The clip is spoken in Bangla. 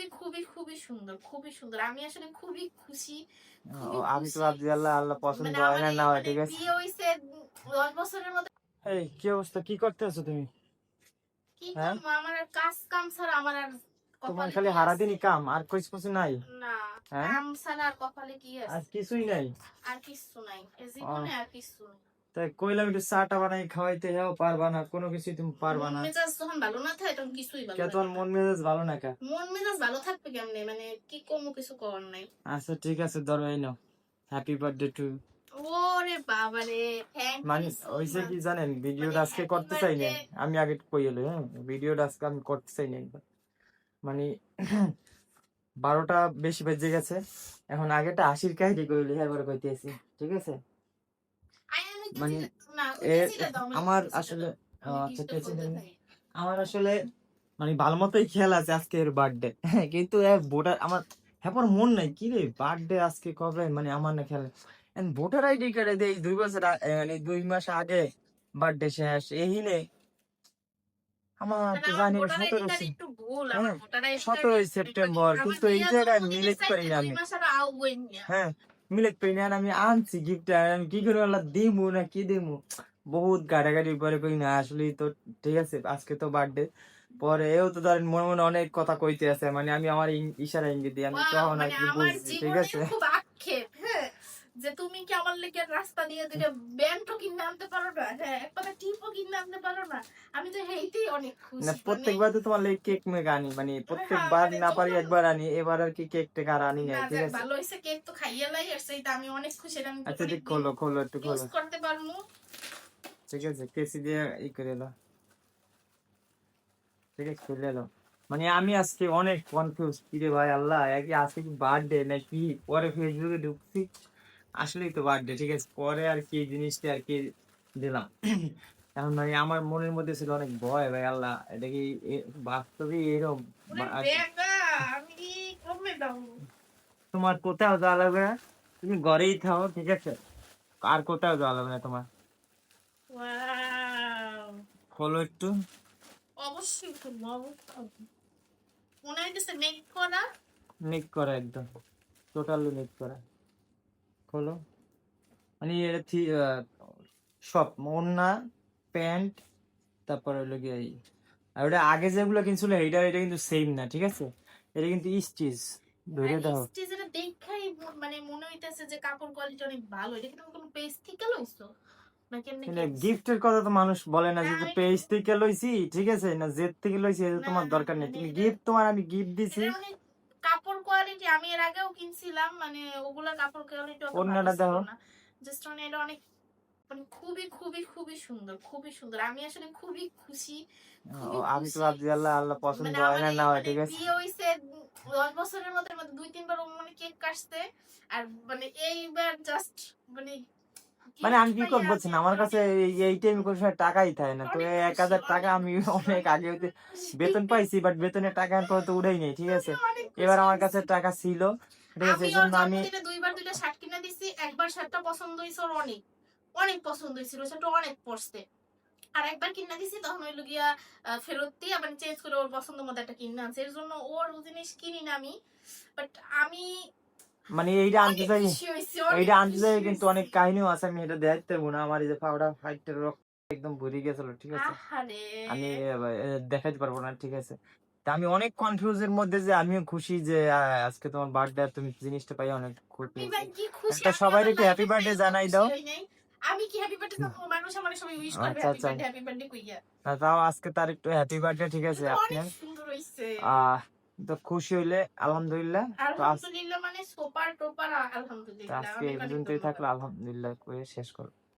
খুবই খুবই খুবই সুন্দর খুবই সুন্দর। আমি আসলে খুবই খুশি আমি তো ভাবছি আল্লাহ আল্লাহ পছন্দ হয় না না হয় ঠিক আছে? মানে বিয়ে হইছে দশ বছরের মধ্যে। এই কি অবস্থা? কি করতে আছো তুমি? কি হ্যাঁ? আমার আর কাজ কাম ছাড়া আমার আর তোমার খালি হারা দিনই কাম আর কিছু কিছু নাই? না হ্যাঁ? কাম ছাড়া আর কপালে কি আছে? আর কিছুই নাই? আর কিছু নাই। এ জীবনে আর কিছু নাই। তাই কইলাম একটু চাটা বানাই খাওয়াইতে যাও পারবা না কোনো কিছুই তুমি পারবা না। মেজাজ যখন ভালো না থাকে তখন কিছুই ভালো না। মন মেজাজ ভালো না কা? মন মেজাজ ভালো থাকবে কেমনে? মানে কি কমু কিছু করার নাই। আচ্ছা ঠিক আছে ধরো এই নাও। হ্যাপি বার্থডে টু ওরে বাবা রে মানে হইছে কি জানেন ভিডিওটা মানে আজকে করতে চাই না আমি আগে কই এলো হ্যাঁ? ভিডিওটা আজকে আমি করতে চাই না মানে বারোটা বেশি বেজে গেছে। এখন আগেটা আশির কাহিনী কইলি এবার কইতেছি। ঠিক আছে? মানে আমার আসলে আমার আসলে মানে ভালো মতোই খেয়াল আছে আজকে এর বার্থডে কিন্তু ভোটার আমার হ্যাঁ মন নাই। কি রে বার্থডে আজকে কবে? মানে আমার না খেয়াল ভোটার আইডি কার্ডে দেই দুই বছর মানে দুই মাস আগে বার্থডে শেষ। এই নে। আমার তো জানি সতেরো হ্যাঁ, সতেরোই সেপ্টেম্বর। কিন্তু এই জায়গায় মিলেট করি আমি। হ্যাঁ। মিলেট পেন আমি আনছি গিফট আমি কি করে আল্লাহ দিমু না কি দিমু? বহুত গাড়াগাড়ি পরে কই না আসলে তো ঠিক আছে আজকে তো বার্থডে পরে এও তো ধরেন মনে মনে অনেক কথা কইতে আছে মানে আমি আমার ইশারা ইঙ্গিত দিই আমি তখন আর কি বুঝছি ঠিক আছে? যে তুমি কি আমার লেগে রাস্তা দিয়ে দিলে ব্যান্ডও কিনে আনতে পারো না? হ্যাঁ একটা টিপও কিনে আনতে পারো না। আমি তো হেইতেই অনেক খুশি না মানে- প্রত্যেকবার তো তোমার লেগে কেক মেক আনি মানে প্রত্যেকবার মানে না পারি একবার আনি এবার আর কি কেক টেক আর আনি না, ঠিক আছে? ভালো হয়েছে কেক তো খাইয়ে লাই আসছে এটা আমি অনেক খুশি আমি আচ্ছা ঠিক খোলো খোলো একটু খোলো। করতে পারব। ঠিক আছে কেসি দিয়ে ই করে দাও। ঠিক আছে খুলে এলো মানে আমি আজকে অনেক কনফিউজ কি রে ভাই আল্লাহ আজকে বার্থডে নাকি? পরে ফেসবুকে ঢুকছি। আসলেই তো বার্থডে ঠিক আছে? পরে আর কি জিনিসটা আর কি দিলাম। এখন মানে আমার মনের মধ্যে ছিল অনেক ভয় ভাই আল্লাহ এটা কি বাস্তবে এরকম দাও তোমার কোথাও যাওয়া লাগবে না? তুমি ঘরেই থাও ঠিক আছে? আর কোথাও যাওয়া লাগবে না তোমার! খোলো একটু। অবশ্যই মনে হইতেছে মেক করা। নিক করা একদম। টোটালি নিক করা। খোলো মানে এটা সব ওড়না প্যান্ট তারপর হলো গিয়ে এই আর ওটা আগে যেগুলো কিনছিল এইটা এটা কিন্তু সেম না ঠিক আছে? এটা কিন্তু স্টিচ ধরে দাও। দেখাই মানে মনে হইতেছে যে কাপড় কোয়ালিটি অনেক ভালো। এটা কি কোনো পেজ থেকে লইছো মানে গিফটের কথা তো মানুষ বলে না যে পেজ থেকে লইছি ঠিক আছে? না জেদ থেকে লইছি এটা তোমার দরকার নেই। মানে তুমি গিফট তোমার আমি গিফট দিছি এটা অনেক কাপড় কোয়ালিটি আমি এর আগেও কিনছিলাম মানে ওগুলা কাপড় কোয়ালিটি অত ভালো ছিল না। জাস্ট মানে এটা অনেক মানে খুবই খুবই খুবই সুন্দর খুবই সুন্দর। আমি আসলে খুবই খুশি আমি তো ভাবছি আল্লাহ আল্লাহ পছন্দ মানে হয় না না হয় মানে ঠিক আছে? বিয়ে হইছে দশ বছরের মধ্যে মধ্যে দুই তিনবার মানে কেক কাটছে। আর মানে এইবার জাস্ট মানে মানে আমি কি করব বলছেন আমার কাছে এই- টাইমে কোনো সময় টাকাই থাকে না। তো এক হাজার টাকা আমি অনেক আগে। বেতন পাইছি বাট বেতনের টাকা এখন পর্যন্ত উড়াই নেই ঠিক আছে? এবার আমার কাছে টাকা ছিল ঠিক আছে? আমি এই জন্য আমি দুইবার দুইটা শার্ট কিনে দিছি একবার শার্টটা পছন্দ ওর অনেক অনেক পছন্দ অনেক আর একবার কিনা দিছি তখন হইল গিয়া ফেরত দিয়ে আবার চেঞ্জ করে ওর পছন্দ মতো একটা কিনে আনছে। এর জন্য ওর জিনিস কিনি না আমি বাট আমি মানে এইটা আনতে চাই এইটা আনতে চাই কিন্তু অনেক কাহিনীও আছে আমি এটা দেখতে পারব না। আমার এই যে পাউডা ফাইটের রক্ত একদম ভরে গেছিল ঠিক আছে? আমি দেখাতে পারব না ঠিক আছে? তা আমি অনেক কনফিউজ এর মধ্যে যে আমিও খুশি যে আজকে তোমার বার্থডে তুমি জিনিসটা পাই অনেক খুশি? একটা সবাই একটু birthday এত জানাই দাও। আমি কি হ্যাপি বার্থডে তো মানুষ আমার সবাই উইশ করবে আচ্ছা, হ্যাপি আচ্ছা। বার্থডে হ্যাপি বার্থডে কইয়া। তাও আজকে তার একটু হ্যাপি বার্থডে ঠিক আছে আপনি? সুন্দর হইছে। আহ তো খুশি হইলে আলহামদুলিল্লাহ। আলহামদুলিল্লাহ মানে সুপার টুপার তো আলহামদুলিল্লাহ। আজকে এই পর্যন্তই থাকল আলহামদুলিল্লাহ করে শেষ করো